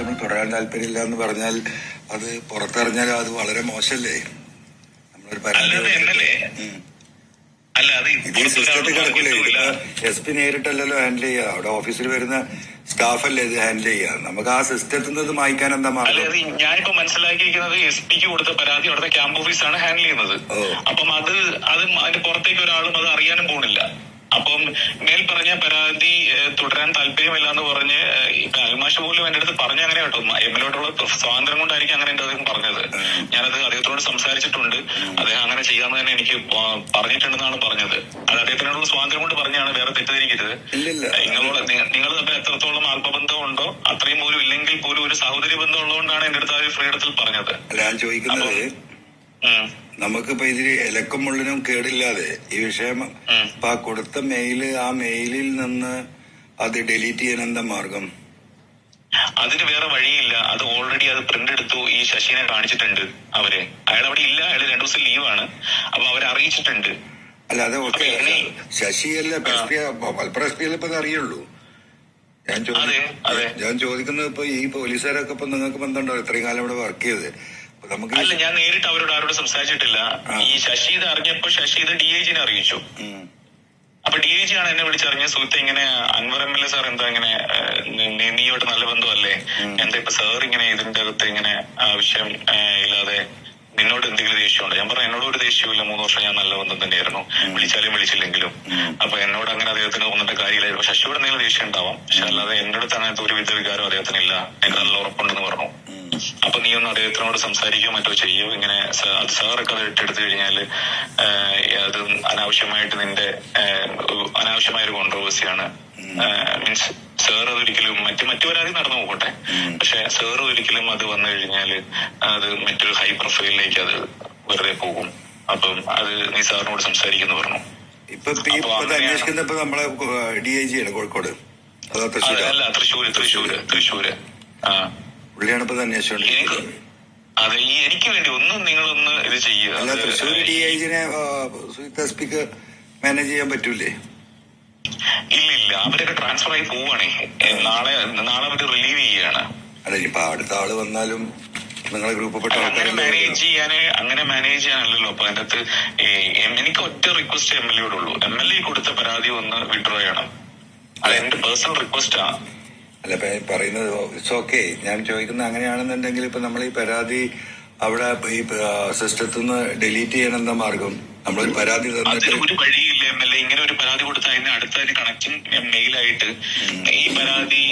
നമ്മൾ തുടരാൻ താല്പര്യമില്ല എന്ന് പറഞ്ഞാൽ അത് പുറത്തിറങ്ങിയാൽ അത് വളരെ മോശമല്ലേ നമ്മളൊരു പരാതി ഇത് സിസ്റ്റത്തിൽ കിടക്കില്ലേ എസ് പി നേരിട്ടല്ലല്ലോ ഹാൻഡിൽ ചെയ്യുക. അവിടെ ഓഫീസിൽ വരുന്ന സ്റ്റാഫല്ലേ ഇത് ഹാൻഡിൽ ചെയ്യുക? നമുക്ക് ആ സിസ്റ്റത്തിൽ നിന്ന് മായ്ക്കാൻ എന്താ മാർഗം? ഞാനിപ്പോ മനസ്സിലാക്കിയിരിക്കുന്നത് എസ് പിക്ക് കൊടുത്ത പരാതി അവിടുത്തെ ക്യാമ്പ് ഓഫീസാണ് ഹാൻഡിൽ ചെയ്യുന്നത്. അപ്പം അത് അത് അതിന്റെ പുറത്തേക്ക് ഒരാളും അത് അറിയാനും പോണില്ല അപ്പം മേൽ പറഞ്ഞ പരാതി തുടരാൻ താല്പര്യമില്ല എന്ന് പറഞ്ഞ് അഭിമാഷ അൽമാഷ പോലും എന്റെ അടുത്ത് പറഞ്ഞ അങ്ങനെ കേട്ടോ. എം എല്ലോട്ടുള്ള സ്വാതന്ത്ര്യം കൊണ്ടായിരിക്കും അങ്ങനെ എന്റെ അദ്ദേഹം പറഞ്ഞത്. ഞാനത് അദ്ദേഹത്തോട് സംസാരിച്ചിട്ടുണ്ട്. അദ്ദേഹം അങ്ങനെ ചെയ്യാന്ന് തന്നെ എനിക്ക് പറഞ്ഞിട്ടുണ്ടെന്നാണ് പറഞ്ഞത്. അത് അദ്ദേഹത്തിനോടുള്ള സ്വാതന്ത്ര്യം കൊണ്ട് പറഞ്ഞാണ് വേറെ തെറ്റിദ്ധരിക്കരുത്. നിങ്ങളോട് നിങ്ങൾ തമ്മിൽ എത്രത്തോളം ആത്മബന്ധം ഉണ്ടോ അത്രയും പോലും ഇല്ലെങ്കിൽ പോലും ഒരു സഹോദരി ബന്ധം ഉള്ളതുകൊണ്ടാണ് എന്റെ അടുത്ത് ആ ഒരു ഫ്രീഡത്തിൽ പറഞ്ഞത്. ഞാൻ ചോദിക്കുന്നത്. നമുക്കിപ്പോ ഇതിൽ ഇലക്കും മുള്ളിനും കേടില്ലാതെ ഈ വിഷയം. ഇപ്പൊ ആ കൊടുത്ത മെയിൽ ആ മെയിലിൽ നിന്ന് അത് ഡിലീറ്റ് ചെയ്യാൻ എന്താ മാർഗം? അതിന് വേറെ വഴിയില്ല. അത് ഓൾറെഡി അത് പ്രിന്റ് എടുത്തു ഈ ശശിനെ കാണിച്ചിട്ടുണ്ട് അവരെ. അയാൾ അവിടെ ഇല്ല. അയാൾ രണ്ടു ദിവസം ലീവാണ് അപ്പൊ അവരെ അറിയിച്ചിട്ടുണ്ട്. അല്ല അത് ഓക്കെ. ശശിയല്ല മലപ്പുറം എസ് പി അല്ലേ ഇപ്പൊ അറിയുള്ളൂ. ഞാൻ ചോദി- അതെ, അതെ. ഞാൻ ചോദിക്കുന്നത് ഇപ്പൊ ഈ പോലീസുകാരൊക്കെ ഇപ്പൊ നിങ്ങൾക്ക് ബന്ധമുണ്ടോ? ഇത്രയും കാലം ഇവിടെ വർക്ക് ചെയ്ത് നമുക്ക് അല്ല ഞാൻ നേരിട്ട് അവരോട് ആരോട് സംസാരിച്ചിട്ടില്ല. ഈ ശശി ഇത് അറിഞ്ഞപ്പോ ശശി ഇത് ഡി ഐ ജിനെ അറിയിച്ചു. അപ്പൊ ഡി ഐ ജി ആണ് എന്നെ വിളിച്ചറിഞ്ഞ സുഹൃത്ത് ഇങ്ങനെ Anvar M L A sir എന്താ ഇങ്ങനെ നീയോട്ട് നല്ല ബന്ധമല്ലേ എന്താ ഇപ്പൊ സാർ ഇങ്ങനെ ഇതിന്റെ അകത്ത് ഇങ്ങനെ ആവശ്യം ഇല്ലാതെ നിന്നോട് എന്തെങ്കിലും ദേഷ്യമുണ്ടോ? ഞാൻ പറഞ്ഞു എന്നോട് ഒരു ദേഷ്യമില്ല മൂന്ന് വർഷം ഞാൻ നല്ല ബന്ധം തന്നെയായിരുന്നു. വിളിച്ചാലും വിളിച്ചില്ലെങ്കിലും. അപ്പൊ എന്നോട് അങ്ങനെ അദ്ദേഹത്തിന് ഒന്നിട്ട് കാര്യമില്ലായിരുന്നു. ശശിയോട് എന്തെങ്കിലും ദേഷ്യം ഉണ്ടാവാം. പക്ഷെ അല്ലാതെ എന്റെ അടുത്ത് അങ്ങനത്തെ ഒരു വിധ വികാരം അദ്ദേഹത്തിനില്ല. എനിക്ക് നല്ല ഉറപ്പുണ്ടെന്ന് പറഞ്ഞു. അപ്പൊ നീ ഒന്ന് അദ്ദേഹത്തിനോട് സംസാരിക്കുകയോ മറ്റോ ചെയ്യോ? ഇങ്ങനെ സാറൊക്കെ അത് ഇട്ടെടുത്തു കഴിഞ്ഞാൽ അത് അനാവശ്യമായിട്ട് നിന്റെ അനാവശ്യമായ ഒരു കോൺട്രവേഴ്സിയാണ് മീൻസ് സാർ അത് ഒരിക്കലും മറ്റു മറ്റു പരാതി നടന്നു പോകട്ടെ. പക്ഷെ സാർ ഒരിക്കലും അത് വന്നു കഴിഞ്ഞാൽ അത് മറ്റൊരു ഹൈ പ്രൊഫൈലിലേക്ക് അത് വെറുതെ പോകും. അപ്പം അത് നീ സാറിനോട് സംസാരിക്കുന്നു പറഞ്ഞു. ഇപ്പൊ. അന്വേഷിക്കുന്ന നമ്മളെ ഡി ഐ ജി ആണ് കോഴിക്കോട്? അല്ല തൃശ്ശൂര് തൃശ്ശൂര് തൃശ്ശൂര്. ആ. പുള്ളിയാണ് ഇപ്പൊ അന്വേഷിച്ചോണ്ടിരിക്കുന്നത് അതെ ഈ എനിക്ക് വേണ്ടി ഒന്നും നിങ്ങളൊന്ന് ഇത് ചെയ്യുക. അല്ല തൃശ്ശൂർ ഡി ഐ ജിനെ സുഹിത് എസ് മാനേജ് ചെയ്യാൻ പറ്റൂലേ? ഇല്ല ഇല്ല അവരൊക്കെ ട്രാൻസ്ഫർ ആയി പോവാണേ. നാളെ നാളെ അവർ റിലീവ് ചെയ്യാണ്. അല്ല ഇനിയിപ്പോ അടുത്ത ആൾ വന്നാലും നിങ്ങളെ ഗ്രൂപ്പിൽപ്പെട്ട അങ്ങനെ മാനേജ്. ചെയ്യാന് അങ്ങനെ മാനേജ് ചെയ്യാനല്ലല്ലോ. അപ്പൊ അതിന്റെ അകത്ത് എനിക്ക് ഒറ്റ റിക്വസ്റ്റ് എം എൽ എയോടുള്ളൂ എം എൽ എ കൊടുത്ത പരാതി ഒന്ന് വിഡ്രോ ചെയ്യണം. അത് എന്റെ പേഴ്സണൽ റിക്വസ്റ്റാ അല്ല പറയുന്നത് ഇറ്റ്സ് ഓക്കെ ഞാൻ ചോദിക്കുന്നത് അങ്ങനെയാണെന്നുണ്ടെങ്കിൽ ഇപ്പൊ നമ്മൾ ഈ പരാതി അവിടെ ഈ സിസ്റ്റത്തിൽ നിന്ന് ഡിലീറ്റ് ചെയ്യാൻ എന്താ മാർഗം? നമ്മളൊരു പരാതി ഒരു വഴിയില്ല എം എൽ എ. ഇങ്ങനെ ഒരു പരാതി കൊടുത്ത അതിന് അടുത്ത ഒരു കണക്ഷൻ മെയിലായിട്ട് ഈ പരാതി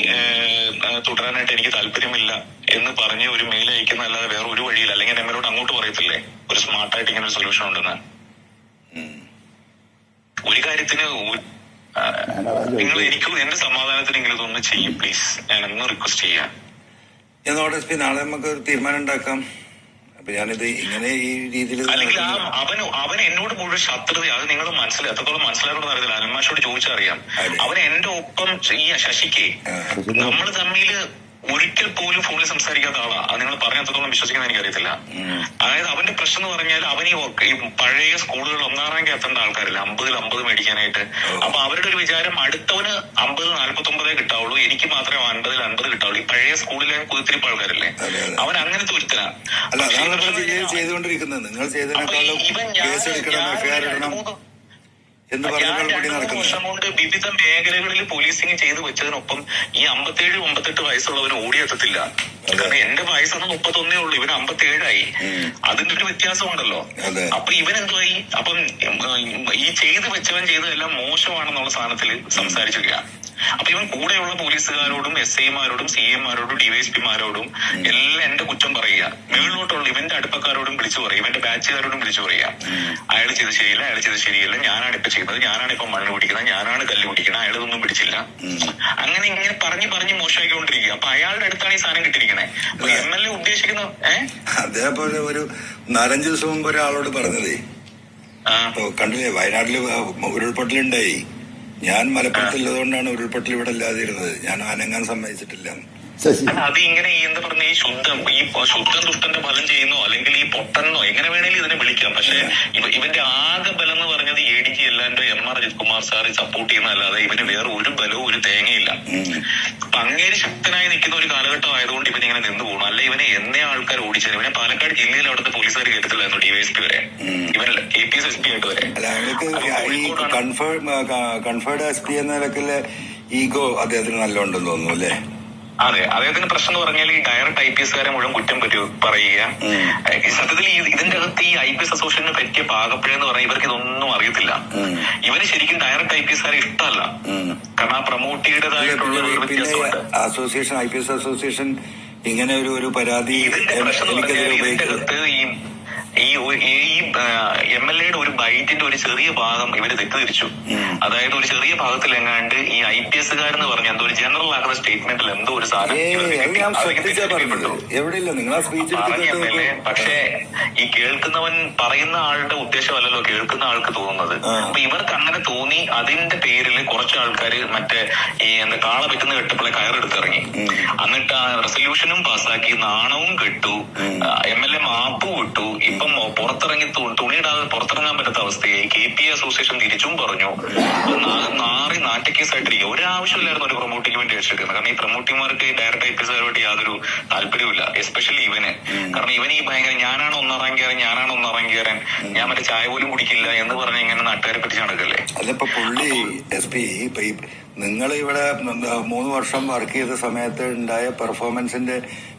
തുടരാനായിട്ട് എനിക്ക് താല്പര്യമില്ല എന്ന് പറഞ്ഞ് ഒരു മെയിൽ അയക്കുന്ന അല്ലാതെ വേറെ ഒരു വഴിയില്ല. അല്ലെങ്കിൽ എം അങ്ങോട്ട് പറയത്തില്ലേ? ഒരു സ്മാർട്ടായിട്ട് ഇങ്ങനെ ഒരു സൊല്യൂഷൻ ഉണ്ടെന്ന്. ഒരു കാര്യത്തിന് നിങ്ങൾ എനിക്ക് എന്റെ സമാധാനത്തിനെങ്കിലും ഇതൊന്ന് ചെയ്യും പ്ലീസ് ഞാൻ ഒന്ന് റിക്വസ്റ്റ് ചെയ്യാം എന്നോട് നാളെ നമുക്ക് ഒരു തീരുമാനം ഉണ്ടാക്കാം. അപ്പൊ ഞാനിത് ഇങ്ങനെ ഈ രീതിയിൽ അല്ലെങ്കിൽ ആ അവന് അവൻ എന്നോട് മുഴുവൻ ശത്രുത അത് നിങ്ങൾ മനസ്സിലായി എത്രത്തോളം മനസ്സിലാക്കണം അറിയത്തില്ല. അൽമാഷോട് ചോദിച്ചറിയാം. അവൻ എന്റെ ഒപ്പം ഈ ശശിക്ക് നമ്മൾ തമ്മിൽ ഒരിക്കൽ പോലും ഫോണിൽ സംസാരിക്കാത്ത ആളാ. അത് നിങ്ങൾ പറഞ്ഞ എത്രത്തോളം വിശ്വസിക്കുന്ന എനിക്കറിയത്തില്ല. അതായത് അവന്റെ പ്രശ്നം എന്ന് പറഞ്ഞാൽ അവൻ ഈ പഴയ സ്കൂളുകൾ ഒന്നാം റാങ്ക് എത്തേണ്ട ആൾക്കാരില്ല. അമ്പതിൽ അമ്പത് മേടിക്കാനായിട്ട്. അപ്പൊ അവരുടെ ഒരു വിചാരം അടുത്തവന് അമ്പത് നാല്പത്തി ഒമ്പതേ കിട്ടാവുള്ളൂ. എനിക്ക് മാത്രമേ അൻപതിൽ അൻപത് കിട്ടാവുള്ളൂ. ഈ പഴയ സ്കൂളിലെ കുതിരിപ്പ് ആൾക്കാരില്ലേ. അവൻ അങ്ങനത്തെ ഒരുത്തനാ. ചെയ്തുകൊണ്ടിരിക്കുന്നത്. നിങ്ങൾ അപ്പൊ ചെയ്തതിനേക്കാളും ഇവൻ ഞാൻ- കേസ് എടുക്കണം ഞാൻ എഫ്ഐആർ ഇടണം. വർഷം കൊണ്ട് വിവിധ മേഖലകളിൽ പോലീസിംഗ് ചെയ്തു വെച്ചതിനൊപ്പം ഈ അമ്പത്തേഴ് അമ്പത്തെട്ട് വയസ്സുള്ളവന് ഓടിയെത്തത്തില്ല. കാരണം എന്റെ വയസ്സാണ് മുപ്പത്തൊന്നേ ഉള്ളൂ ഇവന് അമ്പത്തിയേഴായി ഉം. അതിന്റെ ഒരു വ്യത്യാസമുണ്ടല്ലോ. അപ്പൊ ഇവൻ എന്തുവായി അപ്പം ഈ ചെയ്ത് വെച്ചവൻ ചെയ്തതെല്ലാം മോശമാണെന്നുള്ള സാധനത്തിൽ സംസാരിച്ചിരിക്കുക അപ്പൊ ഇവൻ കൂടെയുള്ള പോലീസുകാരോടും എസ് ഐമാരോടും സി എമാരോടും ഡിവൈഎസ്പിമാരോടും എല്ലാം എന്റെ കുറ്റം പറയുക. മേളിലോട്ടുള്ള ഇവന്റെ അടുപ്പക്കാരോടും വിളിച്ചു പറയും ഇവന്റെ ബാച്ചുകാരോടും വിളിച്ചു പറയുക. അയാൾ ചെയ്ത് ശരിയില്ല അയാൾ ചെയ്ത് ശരിയല്ല. ഞാനാണ് ഇപ്പൊ ചെയ്യുന്നത്. ഞാനാണ് ഇപ്പൊ മണ്ണ് പിടിക്കുന്നത് ഞാനാണ് കല്ല് പിടിക്കുന്നത് അയാൾ ഇതൊന്നും പിടിച്ചില്ല അങ്ങനെ ഇങ്ങനെ പറഞ്ഞു പറഞ്ഞ് മോശമാക്കിക്കൊണ്ടിരിക്കുക അപ്പൊ അയാളുടെ അടുത്താണ് ഈ സാധനം കിട്ടിയിരിക്കുന്നത് അപ്പൊ എം എൽ എ ഉദ്ദേശിക്കുന്ന ഏഹ് അതേപോലെ ഒരു നാലഞ്ച് ദിവസം മുമ്പ് ഒരാളോട് പറഞ്ഞതേ. കണ്ടില്ലേ വയനാട്ടിൽ ഉരുൾപൊട്ടലുണ്ടായി. ഞാൻ മലപ്പുറത്തുള്ളതുകൊണ്ടാണ് ഉരുൾപൊട്ടൽ ഇവിടെ ഇല്ലാതിരുന്നത്. ഞാൻ അനങ്ങാൻ സമ്മതിച്ചിട്ടില്ല. അത് ഇങ്ങനെ എന്താ പറഞ്ഞ ഈ ശുദ്ധം ഈ ശുദ്ധം ദുഷ്ടന്റെ ഫലം ചെയ്യുന്നോ അല്ലെങ്കിൽ ഈ പൊട്ടനോ എങ്ങനെ വേണേലും ഇതിനെ വിളിക്കാം. പക്ഷെ ഇവന്റെ ആകെ ബലം എന്ന് പറഞ്ഞത് A D G എല്ലാന്റെ M R Ajith Kumar sir support ചെയ്യുന്നതല്ലാതെ ഇവന് വേറെ ഒരു ബലവും ഒരു തേങ്ങയില്ല. അപ്പൊ അങ്ങേര് ശക്തനായി നിൽക്കുന്ന ഒരു കാലഘട്ടം ആയതുകൊണ്ട് ഇവൻ ഇങ്ങനെ നിന്ന് പോകണം അല്ലെ ഇവനെ എന്നേ ആൾക്കാർ ഓടിച്ചത് ഇവനെ പാലക്കാട് ജില്ലയിൽ അവിടുത്തെ പോലീസുകാർ കേട്ടിട്ടില്ലായിരുന്നു ഡിവൈഎസ്പി വരെ? ഇവനല്ല A P S S P ആയിട്ട് വരെ. കൺഫേർഡ് എസ് പി എന്ന നിലക്കിൽ ഈഗോ അദ്ദേഹത്തിന് നല്ല ഉണ്ടെന്ന് തോന്നുന്നു അല്ലേ? അതെ. അദ്ദേഹത്തിന് പ്രശ്നം എന്ന് പറഞ്ഞാൽ ഈ ഡയറക്ട് ഐ പി എസ്കാരെ മുഴുവൻ കുറ്റം പറ്റി പറയുക. ഈ സത്യത്തിൽ ഇതിന്റെ അകത്ത് ഈ ഐ പി എസ് അസോസിയേഷന് പറ്റിയ പാകപ്പിഴെന്ന് പറഞ്ഞാൽ ഇവർക്ക് ഇതൊന്നും അറിയത്തില്ല. ഇവർ ഇവന് ശരിക്കും ഡയറക്ട് ഐ പി എസ്കാരെ ഇഷ്ടമല്ല. കാരണം ആ പ്രമോട്ടിയുടേതായിട്ടുള്ള ഒരു വ്യത്യാസമുണ്ട്. Association I P S association ഇങ്ങനെ ഒരു ഒരു പരാതി ഇതിന്റെ എം- പ്രശ്നം ഈ എനിക്കെതിരെ ഉപയോഗിക്കുന്നത് അകത്ത് ഈ ഈ എം എൽ എയുടെ ഒരു ബൈറ്റിന്റെ ഒരു ചെറിയ ഭാഗം ഇവർ തെറ്റിദ്ധരിച്ചു. അതായത് ഒരു ചെറിയ ഭാഗത്തിൽ എങ്ങാണ്ട് ഈ ഐ പി എസ്സുകാരെന്ന് പറഞ്ഞ എന്തോ ഒരു ജനറൽ ആക്കുന്ന സ്റ്റേറ്റ്മെന്റിൽ എന്തോ ഒരു സാധനം പക്ഷേ ഈ കേൾക്കുന്നവൻ പറയുന്ന ആളുടെ ഉദ്ദേശമല്ലല്ലോ കേൾക്കുന്ന ആൾക്ക് തോന്നുന്നത്. അപ്പൊ ഇവർക്ക് അങ്ങനെ തോന്നി അതിന്റെ പേരിൽ കുറച്ച് ആൾക്കാർ മറ്റേ ഈ എന്താ കാള പറ്റുന്ന കെട്ടപ്പോളെ കയറെടുത്തിറങ്ങി. എന്നിട്ട് ആ റെസൊല്യൂഷനും പാസ്സാക്കി നാണവും കെട്ടു. എം എൽ എ മാപ്പ് വിട്ടു ഇപ്പം പുറത്തിറങ്ങി തു- തുണിയിടാതെ പുറത്തിറങ്ങാൻ പറ്റാത്ത അവസ്ഥയായി. കെ പി അസോസിയേഷൻ തിരിച്ചും പറഞ്ഞു. നാറി നാറ്റക്കേസായിട്ടിരിക്കുക ഒരാവശ്യമില്ലായിരുന്നു ഒരു പ്രൊമോട്ടിക്ക് വേണ്ടി വെച്ചിരിക്കുന്നത് കാരണം ഈ പ്രൊമോട്ടിമാർക്ക് ഡയറക്ട് ഡയറക്റ്റ് ഐ പി യാതൊരു താല്പര്യമില്ല എസ്പെഷ്യലി ഇവന്. കാരണം ഇവൻ ഈ ഭയങ്കര ഞാനാണ് ഒന്നാറാം കയറൻ ഞാനാണ് കയറൻ ഞാൻ മറ്റേ ചായ പോലും കുടിക്കില്ല എന്ന് പറഞ്ഞ് ഇങ്ങനെ നാട്ടുകാരെ പറ്റി നടക്കല്ലേ? ഇപ്പൊ പുള്ളി എസ് പി ഇപ്പൊ ഈ നിങ്ങൾ ഇവിടെ മൂന്ന് വർഷം വർക്ക് ചെയ്ത സമയത്ത് ഉണ്ടായ പെർഫോമൻസിന്റെ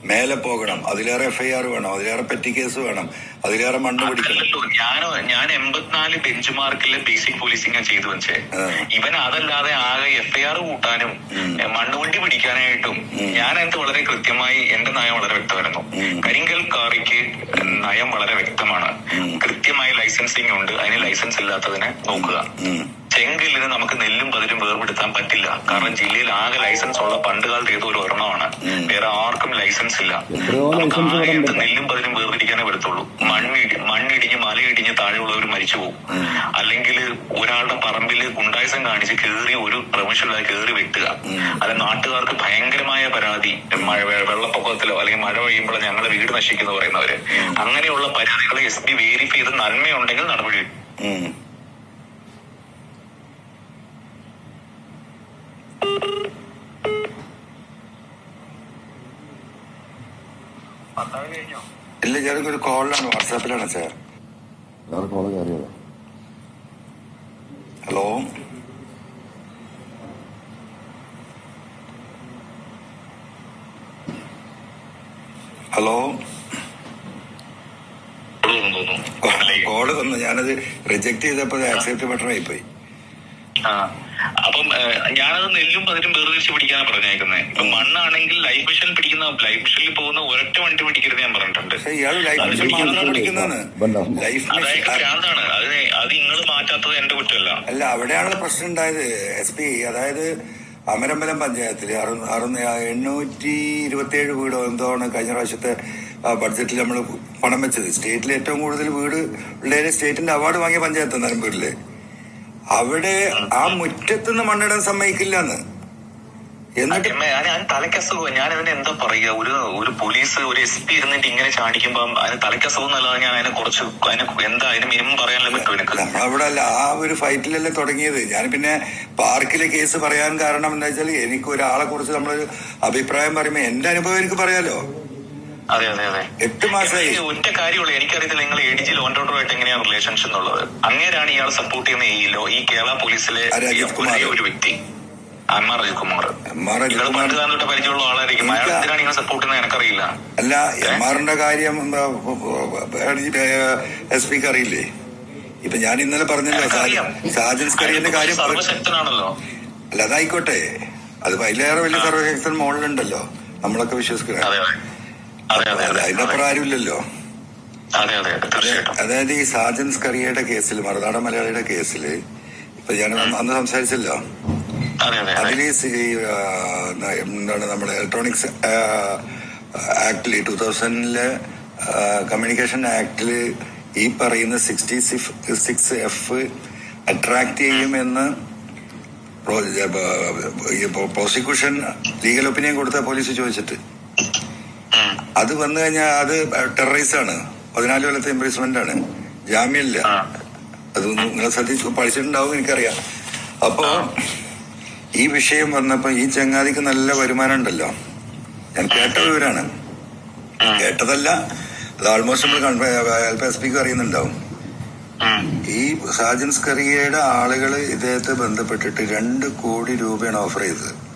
മേലെ പോകണം. അതിലേറെ എഫ്ഐആർ വേണം അതിലേറെ പെറ്റി കേസ് വേണം അതിലേറെ മണ്ണ് പിടിക്കണം. ഞാൻ ഞാൻ എൺപത്തിനാല് ബെഞ്ച് മാർക്കിൽ ബേസിക് പോലീസിംഗ് ചെയ്തു വെച്ചേ. ഇവൻ അതല്ലാതെ ആകെ എഫ്ഐആർ കൂട്ടാനും മണ്ണുവണ്ടി പിടിക്കാനായിട്ടും ഞാൻ അതിനകത്ത് വളരെ കൃത്യമായി എന്റെ നയം വളരെ വ്യക്തമായിരുന്നു. കരിങ്കൽ കാറിക്ക് നയം വളരെ വ്യക്തമാണ്. കൃത്യമായി കൃത്യമായ ലൈസൻസിങ് ഉണ്ട്. അതിന് ലൈസൻസ് ഇല്ലാത്തതിനെ നോക്കുക. ഉം. നിന്ന് നമുക്ക് നെല്ലും പതിരും വേർപെടുത്താൻ പറ്റില്ല. കാരണം ജില്ലയിൽ ആകെ ലൈസൻസ് ഉള്ള പണ്ട് കാലത്ത് ഏതോ ഒരു ഒരെണ്ണമാണ്. വേറെ ആർക്കും ലൈസൻസ് ഇല്ല. നമുക്ക്. നെല്ലും പതിരും വേർതിരിക്കാനേ പറ്റത്തുള്ളൂ. മണ്ണിടി മണ്ണിടിഞ്ഞ് മലയിടിഞ്ഞ് താഴെയുള്ളവർ മരിച്ചു പോകും. അല്ലെങ്കിൽ ഒരാളുടെ പറമ്പിൽ ഗുണ്ടായുസം കാണിച്ച് കയറി ഒരു പ്രൊമോഷനില്ലാതെ കയറി വെട്ടുക. അല്ല നാട്ടുകാർക്ക് ഭയങ്കരമായ പരാതി. മഴ വെള്ളപ്പൊക്കത്തിലോ അല്ലെങ്കിൽ മഴ പെയ്യുമ്പോൾ ഞങ്ങളുടെ വീട് നശിക്കുന്നു പറയുന്നവര്. അങ്ങനെയുള്ള പരാതികൾ എസ് ബി വേരിഫൈ ചെയ്ത് നന്മയുണ്ടെങ്കിൽ നടപടി ഞാനൊക്കെ ഒരു കോളിലാണ് വാട്സാപ്പിലാണ് സാർ വേറെ കോൾ കയറിയതാ ഹലോ ഹലോ കോൾ തന്നു ഞാനത് റിജക്ട് ചെയ്തപ്പോൾ ആക്സെപ്റ്റ് ബട്ടൺ ആയിപ്പോയി. അപ്പം ഞാനത് നെല്ലും പതിരും വേർതിരിച്ച് പിടിക്കാനാ പറഞ്ഞേക്കുന്നത് ഇപ്പൊ മണ്ണാണെങ്കിൽ ലൈഫ് മിഷൻ പിടിക്കുന്ന ലൈഫ് മിഷനിൽ പോകുന്ന ഒരൊറ്റ വണ്ടി പിടിക്കരുത് ഞാൻ പറഞ്ഞിട്ടുണ്ട്. അതായത് ഭ്രാന്താണ്. അത് അത് നിങ്ങൾ മാറ്റാത്തത് എന്റെ കുറ്റമല്ല. അല്ല അവിടെയാണ് പ്രശ്നം ഉണ്ടായത്. എസ് പി അതായത് അമരമ്പലം പഞ്ചായത്തിൽ എണ്ണൂറ്റി ഇരുപത്തിയേഴ് വീടോ എന്തോ ആണ് കഴിഞ്ഞ പ്രാവശ്യത്തെ ബഡ്ജറ്റിൽ നമ്മൾ പണം വെച്ചത്. സ്റ്റേറ്റിൽ ഏറ്റവും കൂടുതൽ വീട് ഉള്ളതിന് സ്റ്റേറ്റിന്റെ അവാർഡ് വാങ്ങിയ പഞ്ചായത്ത് നിലമ്പൂരിൽ അവിടെ ആ മുറ്റത്തുനിന്ന് മണ്ണിടാൻ സമ്മതിക്കില്ല എന്ന് എന്നിട്ട് ഞാൻ തലക്കസുഖം ഞാൻ അതിന് എന്താ പറയുക? ഒരു ഒരു പോലീസ് ഒരു എസ് പി ഇരുന്നിട്ട് ഇങ്ങനെ ചാടിക്കുമ്പോ അതിന് തലക്കസുഖം എന്നല്ലാതെ ഞാൻ അതിനെ കുറച്ച് അതിനെ എന്താ അതിന് മിനിമം പറയാനല്ലേ പറ്റും എനിക്ക്? നമ്മളവിടെ അല്ല ആ ഒരു ഫൈറ്റിലല്ലേ തുടങ്ങിയത്. ഞാൻ പിന്നെ പാർക്കിലെ കേസ് പറയാൻ കാരണം എന്താ വെച്ചാൽ എനിക്ക് ഒരാളെ കുറിച്ച് നമ്മളൊരു അഭിപ്രായം പറയുമ്പോൾ എന്റെ അനുഭവം എനിക്ക് പറയാലോ? അതെ അതെ അതെ. എട്ട് മാസമായി. ഒറ്റ കാര്യമുള്ളൂ. എനിക്കറിയത്തില്ല നിങ്ങൾ എ ഡി ജി ലോൺ എങ്ങനെയാണ് റിലേഷൻഷിപ്പ് എന്നുള്ളത്. അങ്ങേരാണ് ഇയാൾ സപ്പോർട്ട് ചെയ്യുന്ന ഈ ലോ ഈ കേരള പോലീസിലെ ഒരു വ്യക്തി. അമ്മ ആർ അജിത് കുമാർ. എം നിങ്ങൾ പണ്ട് പരിചയമുള്ള ആളായിരിക്കും. അയാൾ എന്തിനാണ് നിങ്ങൾ സപ്പോർട്ട് ചെയ്യുന്നത് എനിക്കറിയില്ല. അല്ല എം കാര്യം എന്താ എസ് പിക്ക് അറിയില്ലേ? ഇപ്പൊ ഞാൻ ഇന്നലെ പറഞ്ഞല്ലോ സാജൻസ് സാജൻ സ്കറിയന്റെ കാര്യം സർവശക്തനാണല്ലോ. അല്ല അതായിക്കോട്ടെ. അത് അതിലേറെ വലിയ സർവശക്തൻ മോളിലുണ്ടല്ലോ നമ്മളൊക്കെ വിശ്വസിക്കുന്നത് അതെ അതെ അതെ. അതെ അതെ അതിന്റെ അപ്പുറം ആരുമില്ലല്ലോ. അതെ അതെ അതെ. തീർച്ചയായിട്ടും. അതായത് ഈ സാജൻ സ്കറിയയുടെ കേസിൽ മറുനാടൻ മലയാളിയുടെ കേസിൽ ഇപ്പൊ ഞാൻ അന്ന് സംസാരിച്ചല്ലോ. അതെ അതെ അതെ. അതിൽ എന്താണ് നമ്മുടെ ഇലക്ട്രോണിക്സ് ആക്ടിൽ ടൂ തൗസൻഡിൽ കമ്മ്യൂണിക്കേഷൻ ആക്ടിൽ ഈ പറയുന്ന സിക്സ്റ്റി സിക്സ് എഫ് അട്രാക്ട് ചെയ്യുമെന്ന് പ്രോസിക്യൂഷൻ ലീഗൽ ഒപ്പീനിയൻ കൊടുത്ത പോലീസ് ചോദിച്ചിട്ട്. അത് വന്നു കഴിഞ്ഞാൽ അത് ടെററൈസ് ആണ്. പതിനാല് കൊല്ലത്തെ ഇംപ്രീസ്മെന്റ് ആണ്. ജാമ്യമില്ല. അത് നിങ്ങൾ ശ്രദ്ധിച്ചു പഠിച്ചിട്ടുണ്ടാവും എനിക്കറിയാം. അപ്പോ ഈ വിഷയം വന്നപ്പോ ഈ ചങ്ങാതിക്ക് നല്ല വരുമാനം ഉണ്ടല്ലോ. ഞാൻ കേട്ട വിവരാണ് കേട്ടതല്ല. അത് ആൾമോസ്റ്റ് നമ്മൾ എൽ പി എസ് പിക്ക് അറിയുന്നുണ്ടാവും. ഈ സാജൻസ് കറിയയുടെ ആളുകൾ ഇദ്ദേഹത്തെ ബന്ധപ്പെട്ടിട്ട് രണ്ട് കോടി രൂപയാണ് ഓഫർ ചെയ്തത്.